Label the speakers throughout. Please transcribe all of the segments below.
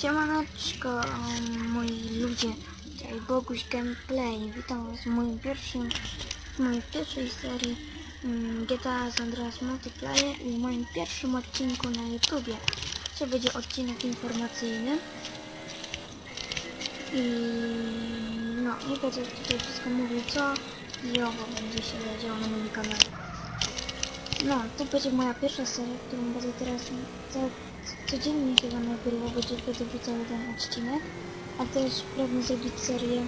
Speaker 1: Siemaneczko, moi ludzie, tutaj Boguś Gameplay. Witam was w moim pierwszym, w mojej pierwszej serii mm, GTA San Andreas Multiplayer i w moim pierwszym odcinku na YouTubie. To będzie odcinek informacyjny. I no, nie będę tutaj wszystko mówił co i owo będzie się działo na moim kanale. No, to będzie moja pierwsza seria, którą będę teraz co, codziennie chyba nagrywał, będzie będę wrzucał ten odcinek. A też pragnę zrobić serię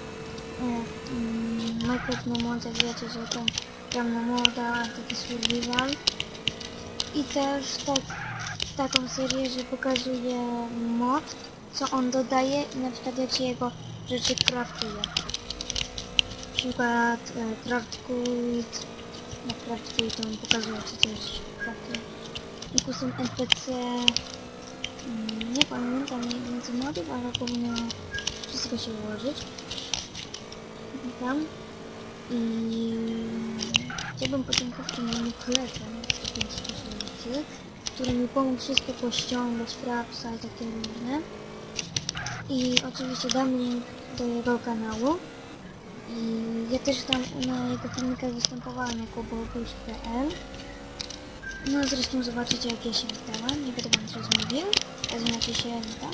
Speaker 1: o mm, Minecraft na modach, wiecie, że tam gram na moda, taki survival. I też tak, taką serię, że pokazuje mod, co on dodaje i na przykład jak się jego rzeczy craftuje. Na przykład e, craft good, na craft good on pokazuje co to jest craftuje. I custom NPC, mm, nie pamiętam mniej więcej modów, ale powinno wszystko się ułożyć. Tam. I chciałbym podziękować mojemu koledze, 105 tysięcy, który mi pomógł wszystko pościągać, frapsa i takie różne. I oczywiście dam link do jego kanału. I ja też tam na jego filmikach występowałem jako boguś.pl. No zresztą zobaczycie jak ja się witałem, nie będę wam teraz mówił. Ja znaczy się witam.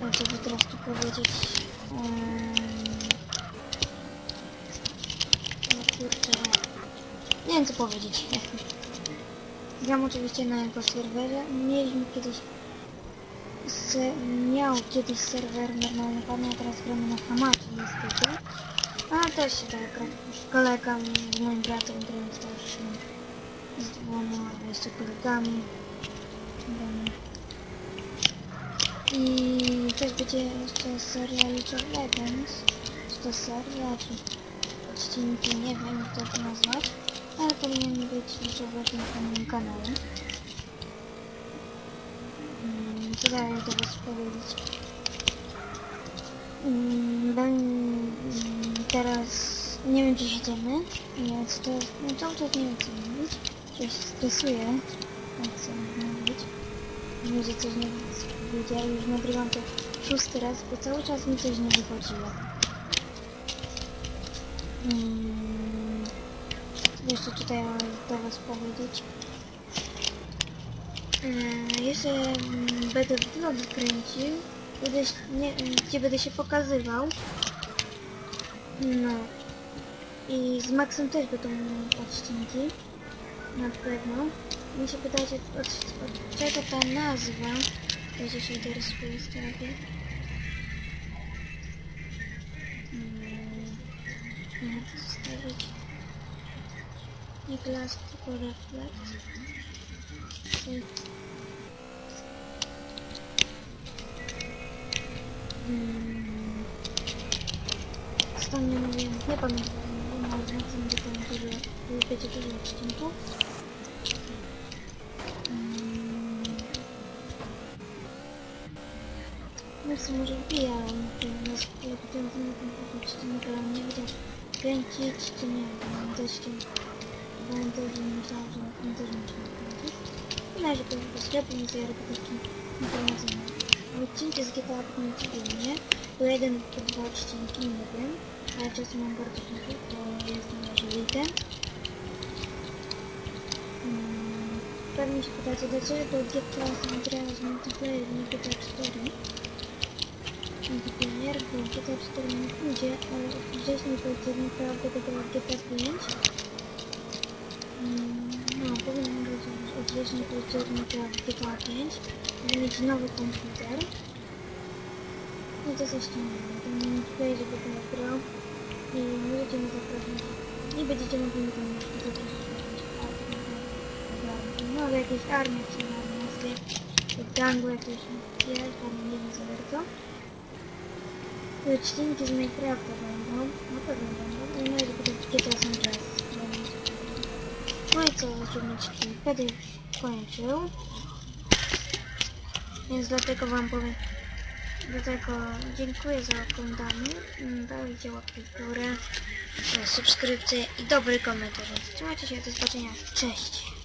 Speaker 1: No co by teraz tu powiedzieć? Um... No kurczę. Nie wiem co powiedzieć. Gram oczywiście na jego serwerze. Mieliśmy kiedyś se, miał kiedyś serwer normalny pana, teraz gramy na Hamachi niestety. A też się tak gra. Z z moim bratem grałem starszym. Z dwoma jeszcze kolegami. I też będzie jeszcze seria League of Legends. Czy to seria, czy odcinki, nie wiem jak to nazwać. Ale powinien być League of Legends na moim kanale. Dalej do was powiedzieć? Mm, mm, Teraz nie wiem gdzie siedzimy. Nie co to jest. No cały czas nie wiem co mówić. Coś stresuje. Tak co mówić. Że coś nie wiedziałem. Już nagrywam to szósty raz, bo cały czas mi coś nie wychodziło. Mm, co jeszcze tutaj mam do was powiedzieć. Jeszcze mm, będę vlogi kręcił, będę, nie, gdzie będę się pokazywał. No. I z Maxem też będą odcinki. Na pewno. Mi się pytacie od, od czego ta nazwa. Będzie się teraz postawię. Hmm. Jak to zostawić? Nie glass, tylko reflect. Nie mówię? Nie pamiętam. Nie mam znaczenia, że tam dużo, będzie dużo odcinków. Hmm. No co może wbija, ale nie nas lepiej ten film odcinek, ale nie wiedział kręcić, czy nie wiem, też tym bo on też nie myślał, że on też nie chciał kręcić. I na razie powiem do sklepu, więc ja robię taki informacyjny. Odcinki z GTA pokończyłem, nie? Bo jeden to dwa odcinki, nie wiem. Ale czasem mam bardzo dużo, bo jestem na żelite. Hmm. Pewnie się pytacie, dlaczego GTA San Andreas Multiplayer, nie GTA 4? Multiplayer, bo GTA 4 nie pójdzie, ale wcześniej października będę grał w GTA 5. Mm, No, powinien być już od września października w GTA 5. Będę mieć nowy komputer. No to coś tam nie wiem. Ten tutaj, żeby go grał. I możecie mi zaprosić. I będziecie mogli mi tam armie. No, ale jakieś armie na nazwie. Jak gangu jakieś jest, tam nie wiem za bardzo. I Odcinki z Minecrafta będą. Na pewno będą. No i w GTA San Andreas. No i co, ziomeczki, będę już kończył. Więc dlatego wam powiem, dlatego dziękuję za oglądanie. Mm, Dajcie łapkę w górę, e, subskrypcję i dobry komentarz. Trzymajcie się, do zobaczenia. Cześć!